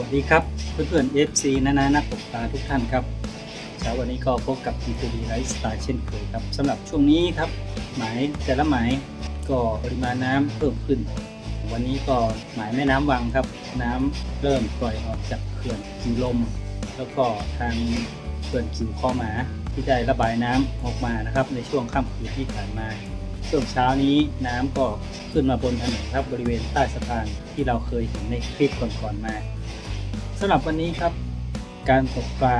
วัสดีครับ เพื่อนๆ FC นานานักตกปลาทุกท่านครับเช้าวันนี้ก็พบกับ p ี d ไลฟ์สไตล์เช่นเคยครับสำหรับช่วงนี้ครับ หมายแต่ละหมายก็ปริมาณน้ำเพิ่มขึ้น วันนี้ก็หมายแม่น้ำวังครับ น้ำเริ่มปล่อยออกจากเขื่อนกิวลม แล้วก็ทางเขื่อนกิวคอหมาที่ได้ระบายน้ำออกมานะครับ ในช่วงค่ำคืนที่ผ่านมาช่วงเช้านี้น้ำก็ขึ้นมาบนถนนครับบริเวณใต้สะพานที่เราเคยเห็นในคลิปก่อนๆมา สำหรับวันนี้ครับ การตกปลา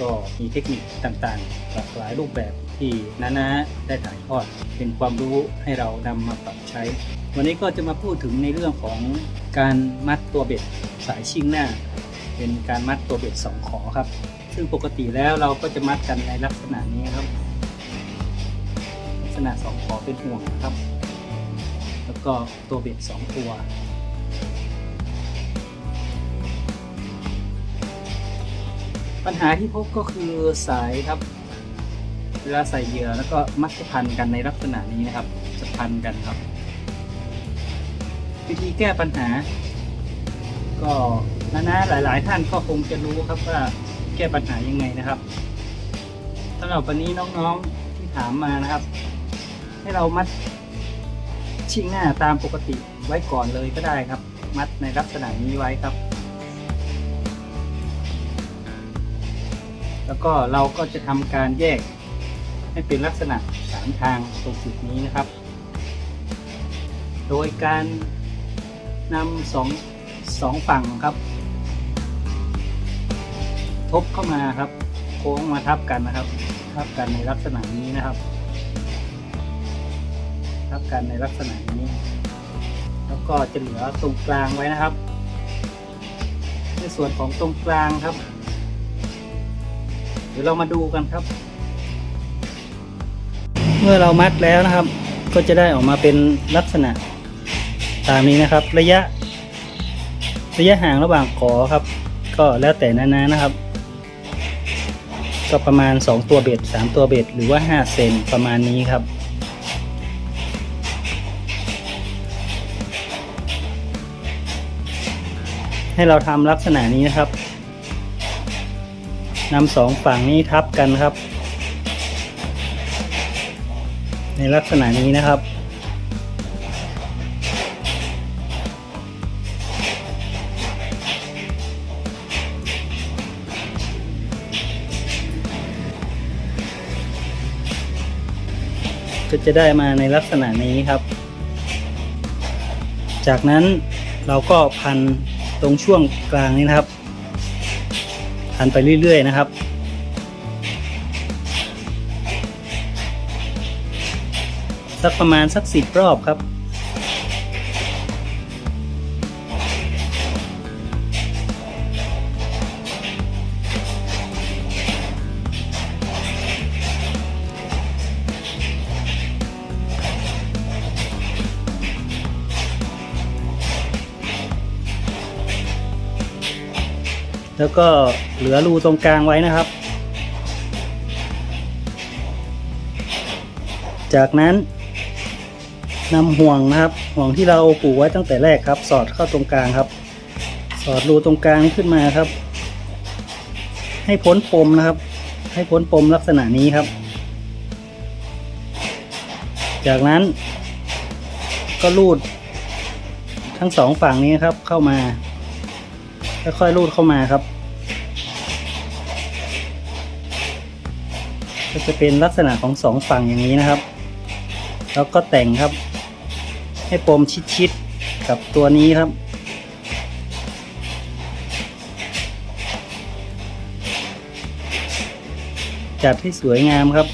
ก็มีเทคนิคต่างๆ หลากหลายรูปแบบที่นานาได้ถ่ายทอด เป็นความรู้ให้เรานำมาปรับใช้ วันนี้ก็จะมาพูดถึงในเรื่องของการมัดตัวเบ็ดสายชิงหน้า เป็นการมัดตัวเบ็ดสองขอครับ ซึ่งปกติแล้วเราก็จะมัดกันในลักษณะนี้ครับ ลักษณะสองขอเป็นห่วงครับ แล้วก็ตัวเบ็ดสองตัว ปัญหาที่พบก็คือสายครับ เวลาใส่เหยื่อแล้วก็มักจะพันกันในลักษณะนี้นะครับ จะพันกันครับ วิธีแก้ปัญหา ก็นานาหลาย ๆ ท่านก็คงจะรู้ครับว่าแก้ปัญหายังไงนะครับสำหรับวันนี้น้องๆที่ถามมานะครับ ให้เรามัดชิงหน้าตามปกติไว้ก่อนเลยก็ได้ครับ มัดในลักษณะนี้ไว้ครับ แล้วก็เราก็จะทำการแยกให้เป็นลักษณะสามทางตรงจุดนี้นะครับ โดยการนำสองสองฝั่งครับ ทบเข้ามาครับ โค้งมาทับกันนะครับ ทับกันในลักษณะนี้นะครับ ทับกันในลักษณะนี้ แล้วก็จะเหลือตรงกลางไว้นะครับ ในส่วนของตรงกลางครับ เดี๋ยวเรามาดูกันครับ เมื่อเรามัดแล้วนะครับ ก็จะได้ออกมาเป็นลักษณะตามนี้นะครับ ระยะ ระยะห่างระหว่างขอครับ ก็แล้วแต่นานานะครับ ก็ประมาณ 2 ตัวเบ็ด3ตัวเบ็ดหรือว่า 5 เซนประมาณนี้ครับให้เราทำลักษณะนี้นะครับ นำสองฝั่งนี้ทับกันครับ ในลักษณะนี้นะครับ ก็จะได้มาในลักษณะนี้ครับ จากนั้นเราก็พันตรงช่วงกลางนี้นะครับ พันไปเรื่อย ๆ นะครับ สักประมาณสักสิบรอบครับ แล้วก็เหลือรูตรงกลางไว้นะครับ จากนั้นนำห่วงนะครับ ห่วงที่เราปูไว้ตั้งแต่แรกครับ สอดเข้าตรงกลางครับ สอดรูตรงกลางนี้ขึ้นมาครับ ให้พ้นปมนะครับ ให้พ้นปมลักษณะนี้ครับ จากนั้นก็รูดทั้งสองฝั่งนี้ครับเข้ามา ค่อยๆรูดเข้ามาครับ ก็จะเป็นลักษณะของสองฝั่งอย่างนี้นะครับ แล้วก็แต่งครับ ให้ปมชิดๆกับตัวนี้ครับ จัดให้สวยงามครับ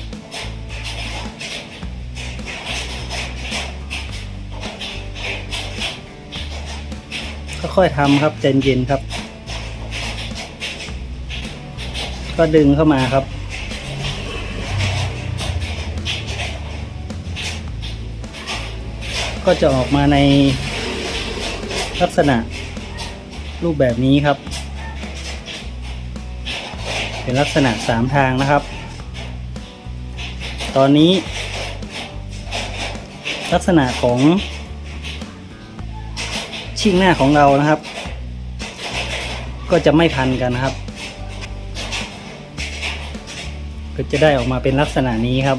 ค่อยๆทำครับใจเย็นๆครับ ก็ดึงเข้ามาครับ ก็จะออกมาในลักษณะรูปแบบนี้ครับ เป็นลักษณะสามทางนะครับ ตอนนี้ ลักษณะของชิ่งหน้าของเรานะครับ ก็จะไม่พันกันนะครับ ก็จะได้ออกมาเป็นลักษณะนี้ครับ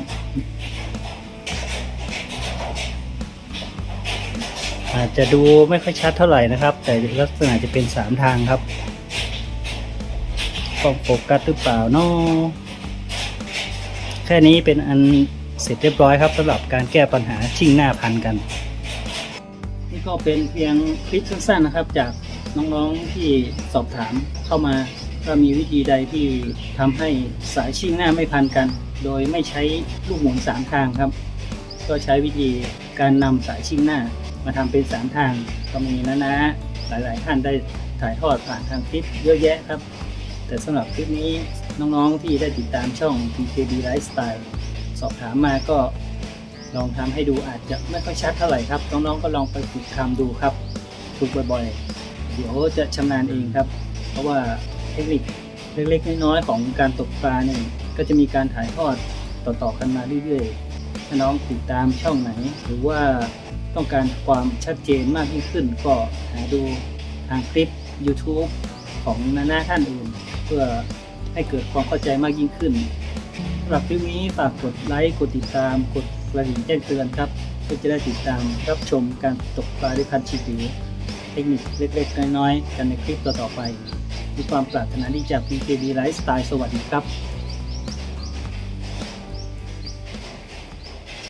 อาจจะดูไม่ค่อยชัดเท่าไหร่นะครับ แต่ลักษณะจะเป็นสามทางครับกล้องโฟกัสหรือเปล่าเนาะแค่นี้เป็นอันเสร็จเรียบร้อยครับสำหรับการแก้ปัญหาชิ่งหน้าพันกัน นี่ก็เป็นเพียงคลิปสั้นๆนะครับ จากน้องๆที่สอบถามเข้ามา ว่ามีวิธีใดที่ทำให้สายชิ่งหน้าไม่พันกัน โดยไม่ใช้ลูกหมุนสามทางครับ ก็ใช้วิธีการนำสายชิ่งหน้า มาทำเป็นสามทางก็มีนะนะหลายๆท่านได้ถ่ายทอดผ่านทางคลิปเยอะแยะครับ แต่สำหรับคลิปนี้น้องๆที่ได้ติดตามช่อง PKB Lifestyle สอบถามมาก็ลองทำให้ดูอาจจะไม่ค่อยชัดเท่าไหร่ครับ น้องๆก็ลองไปฝึกทำดูครับ ฝึกบ่อยๆ เดี๋ยวจะชำนาญเองครับ เพราะว่า ทคนิคเล็กๆน้อยๆของการตกปลาเนี่ยก็จะมีการถ่ายทอดต่อๆกันมาเรื่อยๆถ้าน้องติดตามช่องไหน หรือว่าต้องการความชัดเจนมากยิ่งขึ้น ก็หาดูทางคลิป YouTube ของนานาท่านอื่น เพื่อให้เกิดความเข้าใจมากยิ่งขึ้นสำหรับคลิปนี้ฝากกดไลค์กดติดตามกดกระดิ่งแจ้งเตือนครับเพื่อจะได้ติดตามรับชมการตกปลาด้วยคันชีวิวเทคนิคเล็กๆน้อยๆกันในคลิปต่อๆไป ด้วยความปรารถนาดีจาก PKB Lifestyle สวัสดีครับ